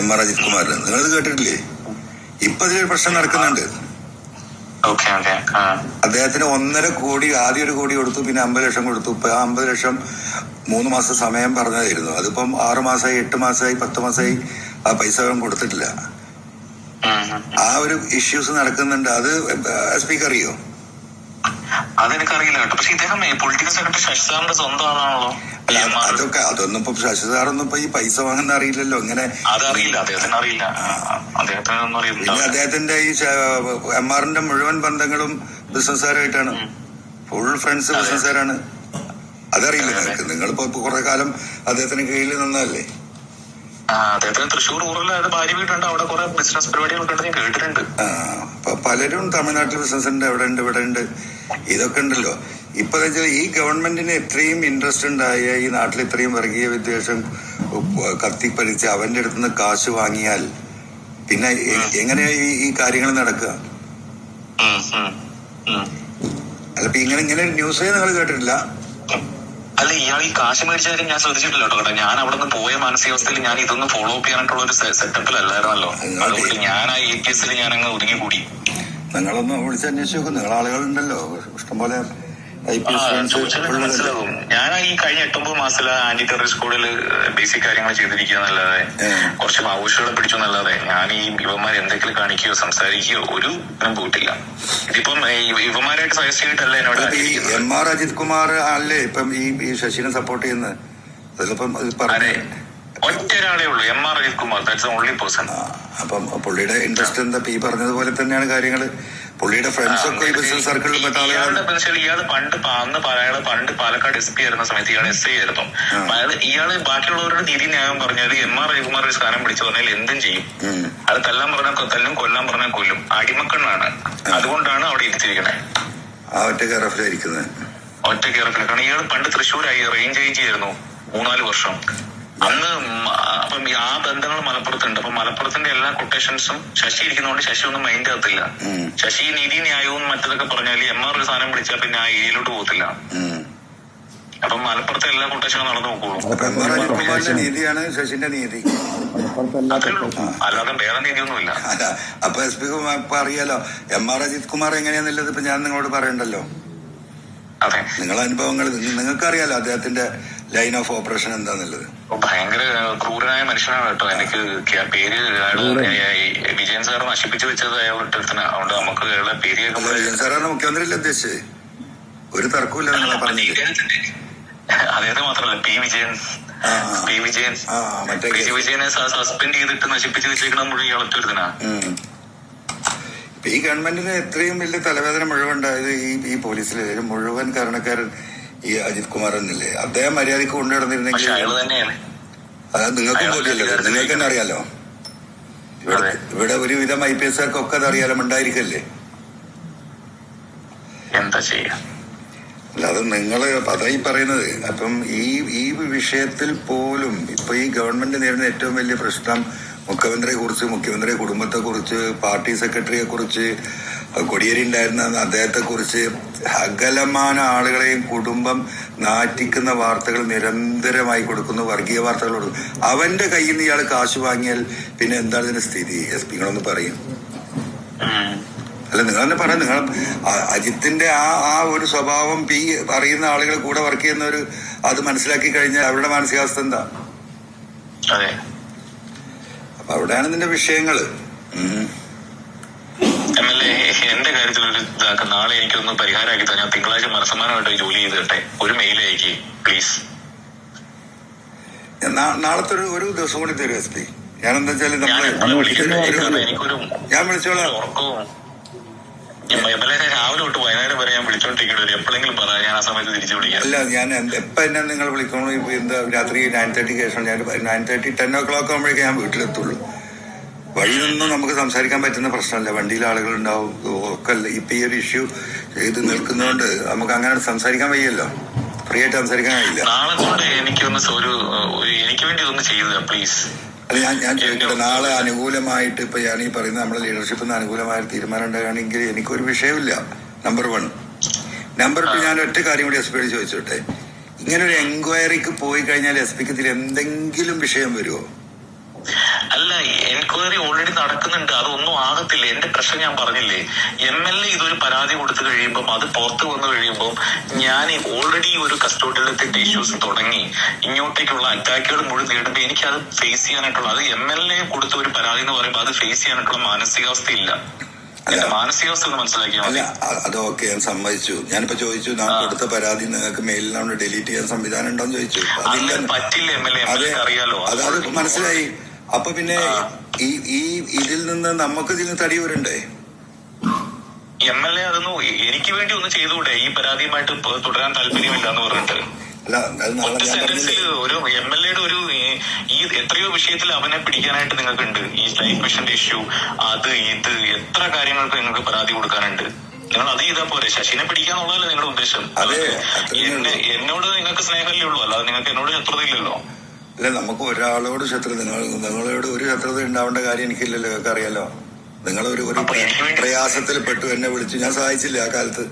എം ആർ അജിത് കുമാറിന് നിങ്ങളിത് കേട്ടിട്ടില്ലേ? ഇപ്പൊ ഇതിലൊരു പ്രശ്നം നടക്കുന്നുണ്ട്. അദ്ദേഹത്തിന് ഒന്നര കോടി ആദ്യം ഒരു കോടി കൊടുത്തു പിന്നെ അമ്പത് ലക്ഷം കൊടുത്തു. ഇപ്പൊ ആ അമ്പത് ലക്ഷം മൂന്ന് മാസം സമയം പറഞ്ഞതായിരുന്നു. അതിപ്പം ആറു മാസമായി എട്ട് മാസമായി പത്ത് മാസമായി ആ പൈസ അവൻ കൊടുത്തിട്ടില്ല. ആ ഒരു ഇഷ്യൂസ് നടക്കുന്നുണ്ട്. അത് സ്പീക്കർ പിക്ക് അറിയോ അതെനിക്കറിയില്ല കേട്ടോ. പക്ഷെ ഇദ്ദേഹം പൊളിറ്റിക്കൽ സെക്രട്ടറി ശശി സാറിന്റെ സ്വന്തം ആളാണല്ലോ. അതൊക്കെ അതൊന്നും ഇപ്പൊ ശശി സാറൊന്നും ഇപ്പൊ ഈ പൈസ വാങ്ങുന്ന അറിയില്ലല്ലോ ഇങ്ങനെ. അതറിയില്ല അദ്ദേഹത്തിന് അറിയില്ല. അദ്ദേഹത്തിന് അദ്ദേഹത്തിന്റെ ഈ എം ആറിന്റെ മുഴുവൻ ബന്ധങ്ങളും ബിസിനസ്സുകാരായിട്ടാണ് ഫുൾ ഫ്രണ്ട്സ് ബിസിനസ്സുകാരാണ്. അതറിയില്ല നിങ്ങൾക്ക് നിങ്ങളിപ്പോ കുറെ കാലം അദ്ദേഹത്തിന് കീഴിൽ നിന്നതല്ലേ? ആ, അദ്ദേഹത്തിന് തൃശ്ശൂർ റൂറലായത് ഭാര്യ വീട്ടുണ്ട് അവിടെ കുറെ ബിസിനസ് പരിപാടികളൊക്കെ ഉണ്ട് ഞാൻ കേട്ടിട്ടുണ്ട്. ആ, പലരും തമിഴ്നാട്ടിൽ ബിസിനസ് ഉണ്ട് അവിടെ ഉണ്ട് ഇവിടെ ഉണ്ട് ഇതൊക്കെ ഉണ്ടല്ലോ. ഇപ്പൊ ഈ ഗവൺമെന്റിന് ഇത്രയും ഇൻട്രസ്റ്റ് ഉണ്ടായ ഈ നാട്ടിൽ ഇത്രയും വർഗീയ വിദ്വേഷം കത്തിപ്പരിച്ച് അവന്റെ അടുത്ത് നിന്ന് കാശ് വാങ്ങിയാൽ പിന്നെ എങ്ങനെ എങ്ങനെയാ ഈ കാര്യങ്ങൾ നടക്കുക. അല്ല ഇങ്ങനെ ഇങ്ങനെ ന്യൂസേ നിങ്ങൾ കേട്ടിട്ടില്ല. അല്ല ഇയാൾ ഈ കാശ് മേടിച്ച കാര്യം ഞാൻ ശ്രദ്ധിച്ചിട്ടില്ല കേട്ടോ കേട്ടോ. ഞാൻ അവിടെ നിന്ന് പോയ മാനസികാവസ്ഥയിൽ ഞാൻ ഇതൊന്നും ഫോളോ അപ്പ് ചെയ്യാനായിട്ടുള്ള ഒരു സെറ്റപ്പിലല്ലായിരുന്നല്ലോ അതുകൊണ്ട് ഞാൻ ആ എ കേസിൽ ഞാൻ അങ്ങ് ഒതുങ്ങി കൂടി നിങ്ങളൊന്ന് വിളിച്ച് അന്വേഷിച്ച് നോക്കും. നിങ്ങൾ ആളുകളുണ്ടല്ലോ ഇഷ്ടംപോലെ മനസ്സിലാകും ഞാൻ ഈ കഴിഞ്ഞ എട്ടൊമ്പത് മാസത്തിൽ ആന്റി ടെററിസ്റ്റ് സ്കൂളിൽ ബേസിക് കാര്യങ്ങൾ ചെയ്തിരിക്കുക എന്നല്ലാതെ. കുറച്ച് മാവോയിസ്റ്റുകളെ പിടിച്ചു എന്നല്ലാതെ ഞാൻ ഈ യുവമാരെ എന്തെങ്കിലും കാണിക്കുകയോ സംസാരിക്കുകയോ ഒരു ഇതും പോയിട്ടില്ല. ഇതിപ്പം ഈ യുവന്മാരായിട്ട് സജസ്റ്റ് ചെയ്തിട്ടല്ല എന്നോട് എം ആർ അജിത് കുമാർ അല്ലേ ഇപ്പം ഈ ഈ ശശിനെ സപ്പോർട്ട് ചെയ്യുന്നത്? അതിലിപ്പം ഒറ്റ ഒരാളേ ഉള്ളൂ. M R Ajith Kumar that's only person അപ്പം പുള്ളിയുടെ ഇൻട്രസ്റ്റ് എന്താ? ഈ പറഞ്ഞതുപോലെ തന്നെയാണ് കാര്യങ്ങൾ പുള്ളിയുടെ ഫ്രണ്ട്സ് ഒക്കെ ഈ ബിസിനസ് സർക്കിളിൽ പെട്ട ആളുകളാണ്. വെച്ചാൽ ഇയാൾ പണ്ട് അന്ന് പ- പണ്ട് പാലക്കാട് എസ് പി ആയിരുന്ന സമയത്ത് ഇയാൾ എസ് ഐ ആയിരുന്നു. അയാൾ ഇയാൾ ബാക്കിയുള്ളവരുടെ നീതി ന്യായം പറഞ്ഞാൽ എം ആർ രവികുമാർ ഒരു സ്ഥാനം പിടിച്ചു പറഞ്ഞാൽ എന്തും ചെയ്യും. അത് തല്ലാൻ പറഞ്ഞാൽ തല്ലും കൊല്ലാൻ പറഞ്ഞാൽ കൊല്ലും. അടിമക്കണ്ണാണ്. അതുകൊണ്ടാണ് അവിടെ ഇരുത്തിയിരിക്കണേ. ആ ഒറ്റ കയറഫിലായിരിക്കുന്നത് ഒറ്റ കയറപ്പില്ല കാരണം ഇയാൾ പണ്ട് തൃശ്ശൂരായി റേഞ്ച് ഐ ജി ആയിരുന്നു. മൂന്നാൽ വർഷം. അന്ന് അപ്പം ആ ബന്ധങ്ങൾ മലപ്പുറത്തുണ്ട്. അപ്പൊ മലപ്പുറത്തിന്റെ എല്ലാ കൊട്ടേഷൻസും ശശി ഇരിക്കുന്നതുകൊണ്ട് ശശി ഒന്നും മൈൻഡ് ആകത്തില്ല ശശി നീതി ന്യായവും മറ്റതൊക്കെ പറഞ്ഞാൽ എം ആർ ഒരു സാധനം പിടിച്ചാൽ പിന്നെ ആ ഏരിയയിലോട്ട് പോകത്തില്ല. അപ്പൊ മലപ്പുറത്തെ എല്ലാ കൊട്ടേഷനും നടന്നു നോക്കുള്ളൂ അപ്പൊ എം ആർ അജിത് കുമാറിന്റെ നീതിയാണ് ശശിന്റെ നീതി. അല്ലാതെ വേറെ നീതിയൊന്നുമില്ല. അല്ല അപ്പൊ എസ് പി ഇപ്പൊ അറിയാലോ എം ആർ അജിത് കുമാർ എങ്ങനെയാന്നുള്ളത് ഇപ്പൊ ഞാൻ നിങ്ങളോട് പറയണ്ടല്ലോ. അതെ. നിങ്ങളെ അനുഭവങ്ങൾ നിങ്ങൾക്കറിയാലോ അദ്ദേഹത്തിന്റെ ലൈൻ ഓഫ് ഓപ്പറേഷൻ എന്താന്നുള്ളത്? ഭയങ്കര ക്രൂരനായ മനുഷ്യനാണ് കേട്ടോ. എനിക്ക് പേര് വിജയൻ സാർ നശിപ്പിച്ചു വെച്ചത് അയാൾ ഇട്ടത്തിന് അതുകൊണ്ട് നമുക്ക് അയാളെ പേര് വിജയൻ സാറാണ് മുഖ്യമന്ത്രി അല്ലേ ഉദ്ദേശിച്ചത്? ഒരു തർക്കമില്ല നിങ്ങളെ പറഞ്ഞത് അദ്ദേഹത്തെ മാത്രമല്ല P Vijayan. P Vijayan. P വിജയനെ സസ്പെൻഡ് ചെയ്തിട്ട് നശിപ്പിച്ചു വെച്ചേക്കണ മുഴുവൻ. ഇപ്പൊ ഈ ഗവൺമെന്റിന് എത്രയും വലിയ തലവേദന മുഴുവൻ ഉണ്ടായത് ഈ ഈ പോലീസിലെ മുഴുവൻ കാരണക്കാരൻ ഈ അജിത് കുമാർ എന്നല്ലേ അദ്ദേഹം മര്യാദയ്ക്ക് കൊണ്ടു നടന്നിരുന്നെങ്കിൽ അത് നിങ്ങൾക്കും പോലെയല്ലോ നിങ്ങൾക്ക് തന്നെ അറിയാലോ? ഇവിടെ ഇവിടെ ഒരുവിധം ഐ പി എസ് ഒക്കെ അത് അറിയാലോ ഉണ്ടായിരിക്കല്ലേ എന്താ ചെയ്യാ? അല്ലാതെ നിങ്ങൾ അതായി പറയുന്നത്. അപ്പം ഈ ഈ വിഷയത്തിൽ പോലും ഇപ്പൊ ഈ ഗവൺമെന്റ് നേരിടുന്ന ഏറ്റവും വലിയ പ്രശ്നം മുഖ്യമന്ത്രിയെ കുറിച്ച് മുഖ്യമന്ത്രിയുടെ കുടുംബത്തെ കുറിച്ച് പാർട്ടി സെക്രട്ടറിയെ കുറിച്ച് കൊടിയേരി ഉണ്ടായിരുന്ന അദ്ദേഹത്തെ കുറിച്ച് അകലമാന ആളുകളെയും കുടുംബം നാറ്റിക്കുന്ന വാർത്തകൾ നിരന്തരമായി കൊടുക്കുന്നു വർഗീയ വാർത്തകൾ കൊടുക്കുന്നു. അവന്റെ കയ്യിൽ നിന്ന് ഇയാൾ കാശ് വാങ്ങിയാൽ പിന്നെ എന്താണ് ഇതിന്റെ സ്ഥിതി? എസ് പി നിങ്ങളൊന്ന് പറയും. അല്ല നിങ്ങൾ തന്നെ പറ. നിങ്ങൾ അജിത്തിന്റെ ആ ആ ഒരു സ്വഭാവം പി അറിയുന്ന ആളുകൾ കൂടെ വർക്ക് ചെയ്യുന്നവർ അത് മനസ്സിലാക്കി കഴിഞ്ഞാൽ അവരുടെ മാനസികാവസ്ഥ എന്താ? അപ്പൊ അവിടെയാണ് ഇതിന്റെ വിഷയങ്ങൾ. എം എൽ എ എന്റെ കാര്യത്തിൽ ഒരു ഇതാക്ക. നാളെ എനിക്കൊന്ന് പരിഹാരമാക്കി തന്നെ ഞാൻ തിങ്കളാഴ്ച മനസ്സമാനമായിട്ട് ജോലി ചെയ്തിട്ടെ. ഒരു മെയിൽ അയക്കി പ്ലീസ് നാളത്തെ ഒരു ഒരു ദിവസം കൂടി തരും എസ് പി? ഞാൻ എന്താ ഞാൻ വിളിച്ചോളാം രാവിലെ തൊട്ട് വൈകുന്നേരം വരെ ഞാൻ വിളിച്ചോണ്ടിരിക്കണ ഒരു എപ്പോഴെങ്കിലും പറ. ഞാൻ ആ സമയത്ത് തിരിച്ചു വിളിക്കാം. അല്ല ഞാൻ എപ്പോ എന്നെ നിങ്ങൾ വിളിക്കണോ എന്താ രാത്രി നയൻ തേർട്ടിക്ക് ശേഷം ഞാൻ nine thirty ten o'clock ആകുമ്പോഴേക്കും ഞാൻ വീട്ടിലെത്തുള്ളൂ. വഴിയൊന്നും നമുക്ക് സംസാരിക്കാൻ പറ്റുന്ന പ്രശ്നമല്ല. വണ്ടിയിൽ ആളുകൾ ഉണ്ടാവും ഒക്കെ അല്ല ഇപ്പൊ ഈ ഒരു ഇഷ്യൂ ചെയ്ത് നിൽക്കുന്നതുകൊണ്ട് നമുക്ക് അങ്ങനെ സംസാരിക്കാൻ വയ്യല്ലോ. ഫ്രീ ആയിട്ട് സംസാരിക്കാൻ കഴിയില്ല. നാളെ കൊണ്ട് എനിക്കൊന്ന് ഒരു എനിക്ക് വേണ്ടി ഒന്ന് ചെയ്തു പ്ലീസ് അല്ല ഞാൻ ഞാൻ ചോദിക്കട്ടെ നാളെ അനുകൂലമായിട്ട് ഇപ്പൊ ഞാൻ ഈ പറയുന്ന നമ്മുടെ ലീഡർഷിപ്പിൽ നിന്ന് അനുകൂലമായ തീരുമാനം ഉണ്ടാകുകയാണെങ്കിൽ എനിക്കൊരു വിഷയമില്ല നമ്പർ വൺ നമ്പർ ടു ഞാൻ ഒറ്റ കാര്യം കൂടി എസ് പിയോട് ചോദിച്ചോട്ടെ. ഇങ്ങനെ ഒരു എൻക്വയറിക്ക് പോയി കഴിഞ്ഞാൽ എസ് പിക്ക് ഇതിൽ എന്തെങ്കിലും വിഷയം വരുമോ? അല്ല എൻക്വയറി ഓൾറെഡി നടക്കുന്നുണ്ട്. അതൊന്നും ആകത്തില്ല. എന്റെ പ്രശ്നം ഞാൻ പറഞ്ഞില്ലേ? എം എൽ എ ഇതൊരു പരാതി കൊടുത്തു കഴിയുമ്പോൾ അത് പുറത്തു വന്നു കഴിയുമ്പോൾ ഞാൻ ഓൾറെഡി ഒരു കസ്റ്റോഡിയലത്തിന്റെ ഇഷ്യൂസ് തുടങ്ങി ഇങ്ങോട്ടേക്കുള്ള അറ്റാക്കുകൾ മുഴുവൻ നേടുമ്പോൾ എനിക്ക് അത് ഫേസ് ചെയ്യാനായിട്ടുള്ള അത് എം എൽ എ കൊടുത്ത ഒരു പരാതി എന്ന് പറയുമ്പോൾ അത് ഫേസ് ചെയ്യാനായിട്ടുള്ള മാനസികാവസ്ഥ ഇല്ല എന്റെ മാനസികാവസ്ഥ മനസ്സിലാക്കിയാൽ അല്ല മതി അ- അത് ഓക്കെ ഞാൻ സമ്മതിച്ചു. ഞാനിപ്പോ ചോദിച്ചു ഞാൻ. കൊടുത്ത പരാതി നിങ്ങൾക്ക് മെയിലിലാണ് ഡിലീറ്റ് ചെയ്യാൻ സംവിധാനം ഉണ്ടോന്ന് ചോദിച്ചു. അതില്ല. പറ്റില്ല അറിയാലോ. അത് മനസ്സിലായി. അപ്പൊ പിന്നെ ഈ ഈ ഇതിൽ നിന്ന് നമുക്ക് ഇതിൽ നിന്ന് തടി വരണ്ടേ? എം എൽ എ അതൊന്നും എനിക്ക് വേണ്ടി ഒന്ന് ചെയ്തുകൂടെ? ഈ പരാതിയുമായിട്ട് തുടരാൻ താല്പര്യമില്ല എന്ന് പറഞ്ഞിട്ട് ഒറ്റ സെന്റൻസിൽ ഒരു എം എൽ എയുടെ ഒരു ഈ- എത്രയോ വിഷയത്തിൽ അവനെ പിടിക്കാനായിട്ട് നിങ്ങൾക്കുണ്ട്. ഈ ലൈഫ് മിഷന്റെ ഇഷ്യൂ അത് ഇത് എത്ര കാര്യങ്ങൾക്ക് നിങ്ങൾക്ക് പരാതി കൊടുക്കാനുണ്ട്? നിങ്ങൾ അത് ചെയ്താൽ പോരെ. ശശിനെ പിടിക്കാന്നുള്ളതല്ലേ നിങ്ങളുടെ ഉദ്ദേശം. എന്നോട് നിങ്ങൾക്ക് സ്നേഹമല്ലേ ഉള്ളൂ? അല്ലാതെ നിങ്ങൾക്ക് എന്നോട് ശത്രുതയില്ലല്ലോ. അല്ല നമുക്ക് ഒരാളോട് ശത്രു നിങ്ങൾ നിങ്ങളോട് ഒരു ശത്രുത ഉണ്ടാവേണ്ട കാര്യം എനിക്കില്ലല്ലോ നിങ്ങൾക്ക് അറിയാലോ നിങ്ങൾ ഒരു ഒരു പ്രയാസത്തിൽ പെട്ടു എന്നെ വിളിച്ചു. ഞാൻ സഹായിച്ചില്ല ആ കാലത്ത്.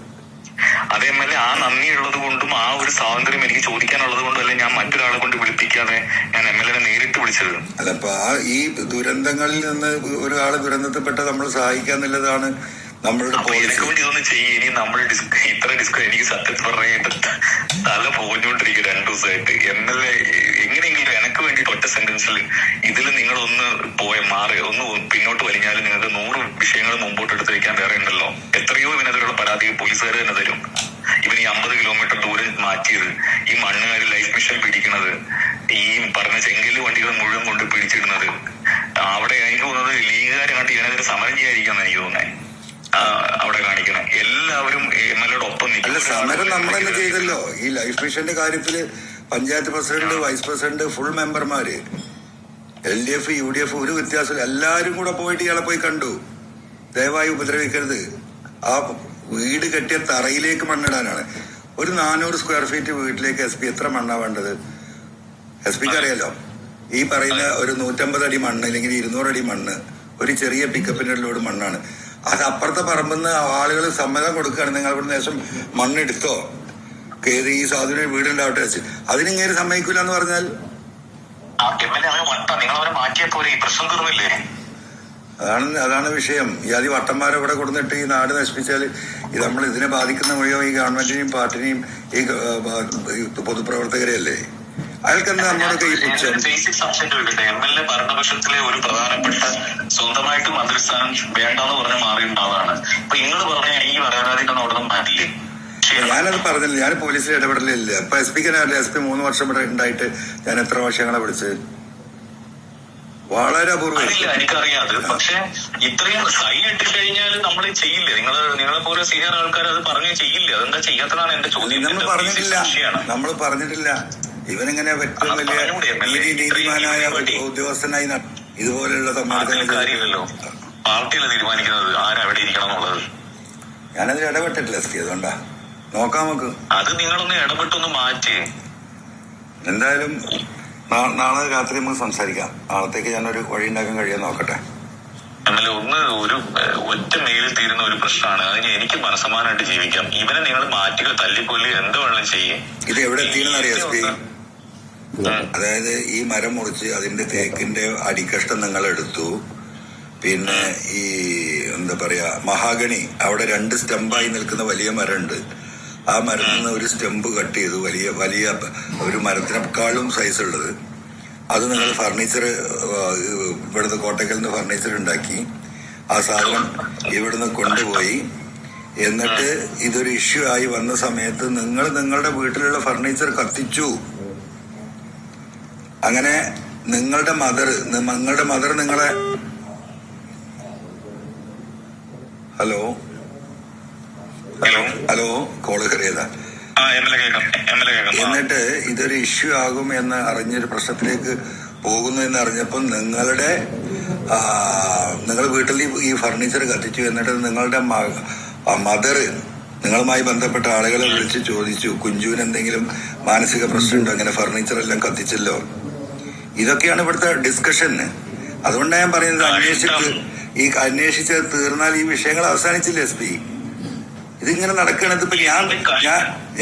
അത് എം എൽ എ ആ നന്ദി ഉള്ളത് കൊണ്ടും ആ ഒരു സ്വാതന്ത്ര്യം എനിക്ക് ചോദിക്കാനുള്ളത് കൊണ്ടും അല്ലെ ഞാൻ മറ്റൊരാളെ കൊണ്ട് വിളിപ്പിക്കാതെ ഞാൻ എം എൽ എനെ നേരിട്ട് വിളിച്ചത്? അല്ല അപ്പൊ ആ ഈ ദുരന്തങ്ങളിൽ നിന്ന് ഒരാൾ ദുരന്തത്തിൽപ്പെട്ട നമ്മൾ സഹായിക്കാന്നുള്ളതാണ് നമ്മളുടെ എനിക്ക് വേണ്ടി ഇതൊന്നും ചെയ്യും. ഇനി നമ്മൾ ഇത്ര എനിക്ക് സത്യത്തിൽ പറഞ്ഞിട്ട് തല പോഞ്ഞോണ്ടിരിക്കും രണ്ടു ദിവസമായിട്ട്. എം എൽ എ എങ്ങനെയെങ്കിലും എനിക്ക് ഒറ്റ സെന്റൻസിൽ ഇതിൽ നിങ്ങൾ ഒന്ന് പോയ മാറി ഒന്ന് പിന്നോട്ട് വലിഞ്ഞാലും നിങ്ങൾക്ക് നൂറ് വിഷയങ്ങൾ മുമ്പോട്ട് എടുത്ത് വെക്കാൻ വേറെ ഉണ്ടല്ലോ. എത്രയോ ഇവനെതിരെയുള്ള പരാതി പോലീസുകാർ തന്നെ തരും. ഇവൻ ഈ അമ്പത് കിലോമീറ്റർ ദൂരം മാറ്റിയത് ഈ മണ്ണുകാർ ലൈഫ് മിഷൻ പിടിക്കുന്നത് ഈ പറഞ്ഞ ചെങ്കൽ വണ്ടികൾ മുഴുവൻ കൊണ്ട് പിടിച്ചിടുന്നത് അവിടെ എനിക്ക് തോന്നുന്നത് ലീഗുകാരെ കണ്ട് ഇതിനെതിരെ സമരം ചെയ്യാതിരിക്കാന്ന് എനിക്ക് തോന്നുന്നത് അവിടെ കാണിക്കണം. എല്ലാവരും എം എൽ എയുടെ ഒപ്പം നിൽക്കും. സമരം നമ്മൾ തന്നെ ചെയ്തല്ലോ. ഈ ലൈഫ് മിഷന്റെ കാര്യത്തിൽ panchayat president vice president full മെമ്പർമാര്. L D F U D F ഒരു വ്യത്യാസമില്ല. എല്ലാരും കൂടെ പോയിട്ട് ഇയാളെ പോയി കണ്ടു. ദയവായി ഉപദ്രവിക്കരുത്. ആ വീട് കെട്ടിയ തറയിലേക്ക് മണ്ണിടാനാണ്. ഒരു നാനൂറ് സ്ക്വയർ ഫീറ്റ് വീട്ടിലേക്ക് എസ് പി എത്ര മണ്ണാ വേണ്ടത്? എസ് പിക്ക് അറിയാലോ? ഈ പറയുന്ന ഒരു നൂറ്റമ്പത് അടി മണ്ണ് അല്ലെങ്കിൽ ഇരുന്നൂറ് അടി മണ്ണ് ഒരു ചെറിയ പിക്കപ്പിന്റെ ലോഡ് മണ്ണാണ്. അത് അപ്പുറത്തെ പറമ്പെന്ന് ആളുകൾ സമ്മതം കൊടുക്കുകയാണ്. നിങ്ങൾ ഇവിടെ ശേഷം മണ്ണെടുത്തോ? കയറി ഈ സാധുവിന് വീടുണ്ടാവട്ടെ വെച്ച്. അതിനിങ്ങനെ സമ്മതിക്കൂല എന്ന് പറഞ്ഞാൽ? അതാണ് അതാണ് വിഷയം. ഈ അതി വട്ടന്മാരെ ഇവിടെ കൊടുത്തിട്ട് ഈ നാട് നശിപ്പിച്ചാൽ ഇത് നമ്മൾ ഇതിനെ ബാധിക്കുന്ന മുഴുവൻ ഈ ഗവൺമെന്റിനെയും പാർട്ടിനെയും ഈ പൊതുപ്രവർത്തകരെയല്ലേ? അയാൾക്ക് എന്താ നമ്മളൊക്കെ ഈ പുച്ഛം? ബേസിക് സംശയം ചോദിക്കട്ടെ എം എൽ എ ഭരണപക്ഷത്തിലെ ഒരു പ്രധാനപ്പെട്ട സ്വന്തമായിട്ട് മന്ത്രിസ്ഥാനം വേണ്ടെന്ന് പറഞ്ഞ് മാറി ആളാണ് അപ്പൊ നിങ്ങൾ പറഞ്ഞ ഈ അവിടെ നിന്ന് മാറ്റില്ലേ. ഞാനത് പറഞ്ഞില്ല. ഞാൻ പോലീസിൽ ഇടപെടലില്ല. ഇപ്പൊ എസ് പിക്ക് എസ് പി മൂന്ന് വർഷം ഇവിടെ ഉണ്ടായിട്ട് ഞാൻ എത്ര വർഷങ്ങളെ വിളിച്ചത് വളരെ അപൂർവം. എനിക്കറിയാം അത്. പക്ഷെ ഇത്രയും സൈ ഇട്ട് കഴിഞ്ഞാൽ നമ്മൾ ചെയ്യില്ല? നിങ്ങൾ നിങ്ങളെ പോലെ സീനിയർ ആൾക്കാർ അത് പറഞ്ഞു ചെയ്യില്ല? അതെന്താ ചെയ്യാത്തതാണ് എന്റെ ചോദ്യം? നമ്മൾ പറഞ്ഞിട്ടില്ല. നമ്മൾ പറഞ്ഞിട്ടില്ല. ഇവനിങ്ങനെ ഏറ്റവും വലിയ നീതി നീതിമാനായ. ഉദ്യോഗസ്ഥനായി ഇതുപോലെയുള്ള സമ്മർദ്ദങ്ങൾ പാർട്ടിയല്ല തീരുമാനിക്കുന്നത്? ഇരിക്കണം എന്നുള്ളത്? ഞാനതിൽ ഇടപെട്ടിട്ടില്ല എസ് അതുകൊണ്ടാ. നോക്കാം നമുക്ക്. അത് നിങ്ങളൊന്ന് ഇടപെട്ടൊന്ന് മാറ്റി. എന്തായാലും നാളെ രാത്രി നമുക്ക് സംസാരിക്കാം. നാളത്തേക്ക് ഞാനൊരു വഴി ഉണ്ടാക്കാൻ കഴിയാൻ നോക്കട്ടെ. എന്നല്ല ഒന്ന് ഒരു ഒറ്റ മെയിലിൽ തീരുന്ന ഒരു പ്രശ്നമാണ്. അതിന് എനിക്ക് മനസ്സമാനമായിട്ട് ജീവിക്കാം. ഇവനെ നിങ്ങൾ മാറ്റുക തല്ലിക്കൊല്ലി എന്ത് വേണം ചെയ്യും. ഇത് എവിടെ എത്തിയെന്നറിയാം അതായത് ഈ മരം മുറിച്ച് അതിന്റെ തേക്കിന്റെ അടിക്കഷ്ടം നിങ്ങൾ എടുത്തു. പിന്നെ ഈ എന്താ പറയാ മഹാഗണി അവിടെ രണ്ട് സ്റ്റെമ്പായി നിൽക്കുന്ന വലിയ മരമുണ്ട്. ആ മരത്തിൽ നിന്ന് ഒരു സ്റ്റെമ്പ് കട്ട് ചെയ്തു. വലിയ വലിയ ഒരു മരത്തിനേക്കാളും സൈസ് ഉള്ളത്. അത് നിങ്ങൾ ഫർണിച്ചർ ഇവിടുന്ന് കോട്ടയ്ക്കൽ നിന്ന് ഫർണിച്ചർ ഉണ്ടാക്കി. ആ സാധനം ഇവിടുന്ന് കൊണ്ടുപോയി. എന്നിട്ട് ഇതൊരു ഇഷ്യൂ ആയി വന്ന സമയത്ത് നിങ്ങൾ നിങ്ങളുടെ വീട്ടിലുള്ള ഫർണിച്ചർ കത്തിച്ചു. അങ്ങനെ നിങ്ങളുടെ മദർ നിങ്ങളുടെ മദർ നിങ്ങളെ ഹലോ ഹലോ ഹലോ കോൾ കയറിയതാ. കേൾക്കാം. എന്നിട്ട് ഇതൊരു ഇഷ്യൂ ആകും എന്ന് അറിഞ്ഞൊരു പ്രശ്നത്തിലേക്ക് പോകുന്നു എന്ന് അറിഞ്ഞപ്പം നിങ്ങളുടെ നിങ്ങൾ വീട്ടിൽ ഈ- ഈ ഫർണിച്ചർ കത്തിച്ചു എന്നിട്ട് നിങ്ങളുടെ മദർ നിങ്ങളുമായി ബന്ധപ്പെട്ട ആളുകളെ വിളിച്ച് ചോദിച്ചു കുഞ്ചുവിന് എന്തെങ്കിലും മാനസിക പ്രശ്നമുണ്ടോ? അങ്ങനെ ഫർണിച്ചർ എല്ലാം കത്തിച്ചല്ലോ? ഇതൊക്കെയാണ് ഇവിടുത്തെ ഡിസ്കഷൻ അതുകൊണ്ടാണ് ഞാൻ പറയുന്നത് അന്വേഷിച്ച് ഈ അന്വേഷിച്ച് തീർന്നാൽ ഈ വിഷയങ്ങൾ അവസാനിച്ചില്ല എസ് പി? ഇതിങ്ങനെ നടക്കണത് ഇപ്പൊ ഞാൻ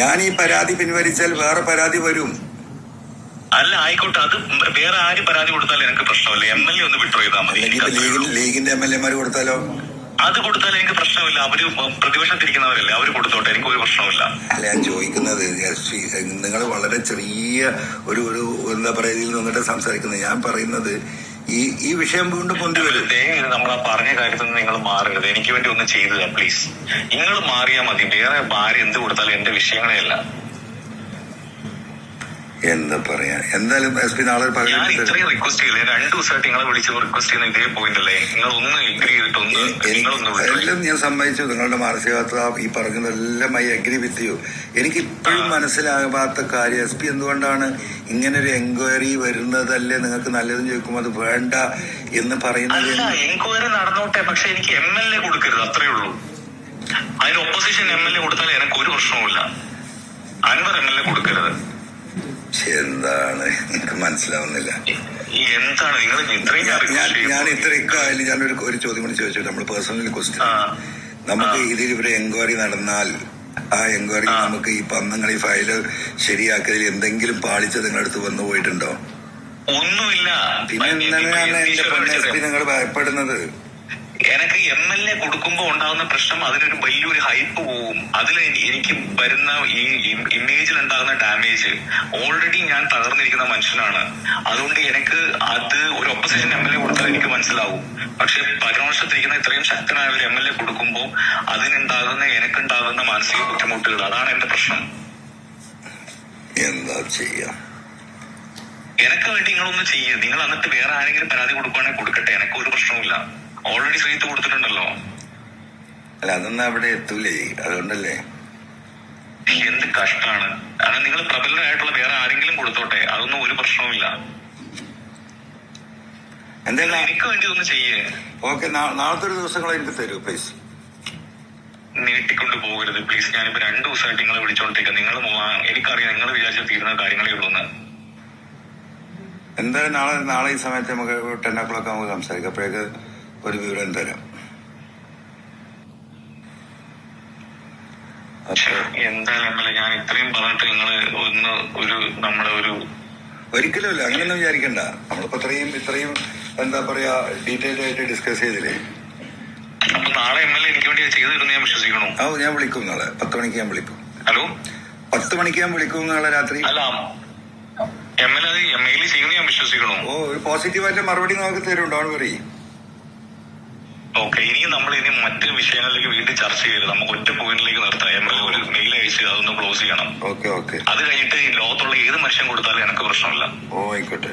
ഞാൻ ഈ പരാതി പിൻവലിച്ചാൽ വേറെ പരാതി വരും. അല്ല ആയിക്കോട്ടെ. അത് വേറെ ആര് പരാതി കൊടുത്താലും എനിക്ക് പ്രശ്നമല്ല. എം എൽ എ ഒന്ന് വിട്ടു ചെയ്താൽ മതി. ലീഗിന്റെ എം എൽ എമാര് കൊടുത്താലോ? അത് കൊടുത്താൽ എനിക്ക് പ്രശ്നമില്ല. അവർ പ്രതിപക്ഷത്തിരിക്കുന്നവരല്ലേ അവർ കൊടുത്തോട്ടെ എനിക്ക് ഒരു പ്രശ്നമില്ല അല്ല ഞാൻ ചോദിക്കുന്നത് നിങ്ങൾ വളരെ ചെറിയ ഒരു ഒരു എന്താ പറയുക ഇതിൽ നിന്നിട്ട് സംസാരിക്കുന്നത്. ഞാൻ പറയുന്നത് ഈ ഈ വിഷയം വീണ്ടും പൊന്തി വരും. ദയവ് നമ്മൾ ആ പറഞ്ഞ കാര്യത്തിൽ നിന്ന് നിങ്ങൾ മാറരുത്. എനിക്ക് വേണ്ടി ഒന്ന് ചെയ്തു പ്ലീസ്. നിങ്ങൾ മാറിയാൽ മതി. വേറെ ഭാര്യ എന്ത് കൊടുത്താലും എന്റെ വിഷയങ്ങളെ അല്ല എന്താ പറയാ. എന്തായാലും എസ് പി നാളെ. എല്ലാം ഞാൻ സമ്മതിച്ചു. നിങ്ങളുടെ മാനസികാവസ്ഥ ഈ പറഞ്ഞതെല്ലാം ഐ അഗ്രി വിത്ത് യു എനിക്ക് ഇപ്പോഴും മനസ്സിലാകാത്ത കാര്യം എസ് പി എന്തുകൊണ്ടാണ് ഇങ്ങനെ ഒരു എൻക്വയറി വരുന്നതല്ലേ? നിങ്ങൾക്ക് നല്ലതെന്ന് ചോദിക്കുമ്പോൾ അത് വേണ്ട എന്ന് പറയുന്നത് എൻക്വയറി നടന്നോട്ടെ. പക്ഷെ എനിക്ക് എം എൽ എ കൊടുക്കരുത്. അത്രേ ഉള്ളൂ. അതിന് ഒപ്പോസിഷൻ എം എൽ എ കൊടുത്താൽ എനിക്ക് ഒരു പ്രശ്നവുമില്ല. അൻവർ എം എൽ എ കൊടുക്കരുത്. എന്താണ്? എനിക്ക് മനസ്സിലാവുന്നില്ല. എന്താണ്? നിങ്ങൾ ഇത്രയും ഞാൻ ഞാൻ ആയാലും ഞാൻ ഒരു ഞാനൊരു ഒരു ചോദ്യം കൂടി ചോദിച്ചു. നമ്മൾ പേഴ്സണൽ ക്വസ്റ്റ്യൻ നമുക്ക് ഇതിൽ ഇവിടെ എൻക്വയറി നടന്നാൽ ആ എൻക്വയറി നമുക്ക് ഈ പന്നങ്ങൾ ഈ ഫയൽ ശരിയാക്കിയതിൽ എന്തെങ്കിലും പാളിച്ച നിങ്ങളുടെ അടുത്ത് വന്നു പോയിട്ടുണ്ടോ? ഒന്നുമില്ല. പിന്നെ എന്താണ് എന്റെ പെണ്ണെ നിങ്ങൾ ഭയപ്പെടുന്നത്? എനിക്ക് എം എൽ എ കൊടുക്കുമ്പോ ഉണ്ടാകുന്ന പ്രശ്നം അതിനൊരു വലിയൊരു ഹൈപ്പ് പോവും. അതിൽ എനിക്ക് വരുന്ന ഈ ഇമേജിൽ ഉണ്ടാകുന്ന ഡാമേജ് ഓൾറെഡി ഞാൻ തകർന്നിരിക്കുന്ന മനുഷ്യനാണ്. അതുകൊണ്ട് എനിക്ക് അത് ഒരു ഒപ്പോസിഷൻ എം എൽ എ കൊടുത്താൽ എനിക്ക് മനസ്സിലാവും. പക്ഷെ പരമവർഷത്തിരിക്കുന്ന ഇത്രയും ശക്തനായ ഒരു എം എൽ എ കൊടുക്കുമ്പോൾ അതിനുണ്ടാകുന്ന എനിക്കുണ്ടാകുന്ന മാനസിക ബുദ്ധിമുട്ടുകൾ അതാണ് എന്റെ പ്രശ്നം. എന്താ ചെയ്യാം? എനക്ക് വേണ്ടി നിങ്ങളൊന്ന് ചെയ്യ് നിങ്ങൾ എന്നിട്ട് വേറെ ആരെങ്കിലും പരാതി കൊടുക്കുവാണെങ്കിൽ കൊടുക്കട്ടെ. എനിക്ക് ഒരു പ്രശ്നവുമില്ല. ഓൾറെഡി ശ്രീത്ത് കൊടുത്തിട്ടുണ്ടല്ലോ. അല്ല അതൊന്നും അവിടെ എത്തൂലേ? അതുകൊണ്ടല്ലേ? എന്ത് കഷ്ടാണ്. അത് നിങ്ങൾ പ്രബലരായിട്ടുള്ള വേറെ ആരെങ്കിലും കൊടുത്തോട്ടെ അതൊന്നും ഒരു പ്രശ്നവുമില്ല. എന്തായാലും എനിക്ക് വേണ്ടി ഒന്ന് ചെയ്യേ. ഓക്കെ നാളത്തെ ഒരു ദിവസങ്ങൾ എനിക്ക് തരൂ പ്ലീസ് നീട്ടിക്കൊണ്ട് പോകരുത് പ്ലീസ് ഞാനിപ്പോ രണ്ടു ദിവസമായിട്ട് നിങ്ങളെ വിളിച്ചോണ്ടിരിക്കുക നിങ്ങൾ എനിക്കറിയാം നിങ്ങൾ വിചാരിച്ച തീരുന്ന കാര്യങ്ങളെ ഉള്ളൂ എന്ന് എന്തായാലും നാളെ നാളെ ഈ സമയത്ത് നമുക്ക് ടെൻ ഓ ക്ലോക്ക് നമുക്ക് സംസാരിക്കാം. അപ്പോഴേക്ക് ഒരു വിവരം തരാം. എന്തായാലും അമ്മല്ലേ ഞാൻ ഇത്രയും പറഞ്ഞിട്ട് നിങ്ങൾ ഒന്ന് ഒരു നമ്മളെ ഒരു ഒരിക്കലും അങ്ങനെ അങ്ങനെയൊന്നും വിചാരിക്കണ്ട. നമ്മളിപ്പോ ഇത്രയും ഇത്രയും എന്താ പറയാ ഡീറ്റെയിൽഡ് ആയിട്ട് ഡിസ്കസ് ചെയ്തില്ലേ? അപ്പൊ നാളെ എം എൽ എ എനിക്ക് വേണ്ടി ചെയ്തു തരുന്ന ഞാൻ വിശ്വസിക്കണു ആ ഞാൻ വിളിക്കും നാളെ. പത്ത് മണിക്ക് ഞാൻ വിളിക്കും. ഹലോ? പത്ത് മണിക്ക് ഞാൻ വിളിക്കും നാളെ രാത്രി? അല്ല എം എൽ എ മെയിൽ ചെയ്യുന്ന ഞാൻ വിശ്വസിക്കണു ഓ ഒരു പോസിറ്റീവായിട്ട് മറുപടി നമുക്ക് തരും ഡോൺ വറി ഓക്കെ ഇനി നമ്മൾ ഇനി മറ്റു വിഷയങ്ങളിലേക്ക് വീണ്ടും ചർച്ച ചെയ്യരുത്. നമുക്ക് ഒറ്റ പോയിന്റിലേക്ക് നിർത്താം. എം എൽ ഒരു മെയിൽ അയച്ച് അതൊന്ന് ക്ലോസ് ചെയ്യണം. Okay okay. അത് കഴിഞ്ഞിട്ട് ലോകത്തുള്ള ഏത് മനുഷ്യൻ കൊടുത്താലും എനിക്ക് പ്രശ്നമില്ല. ഓ ആയിക്കോട്ടെ.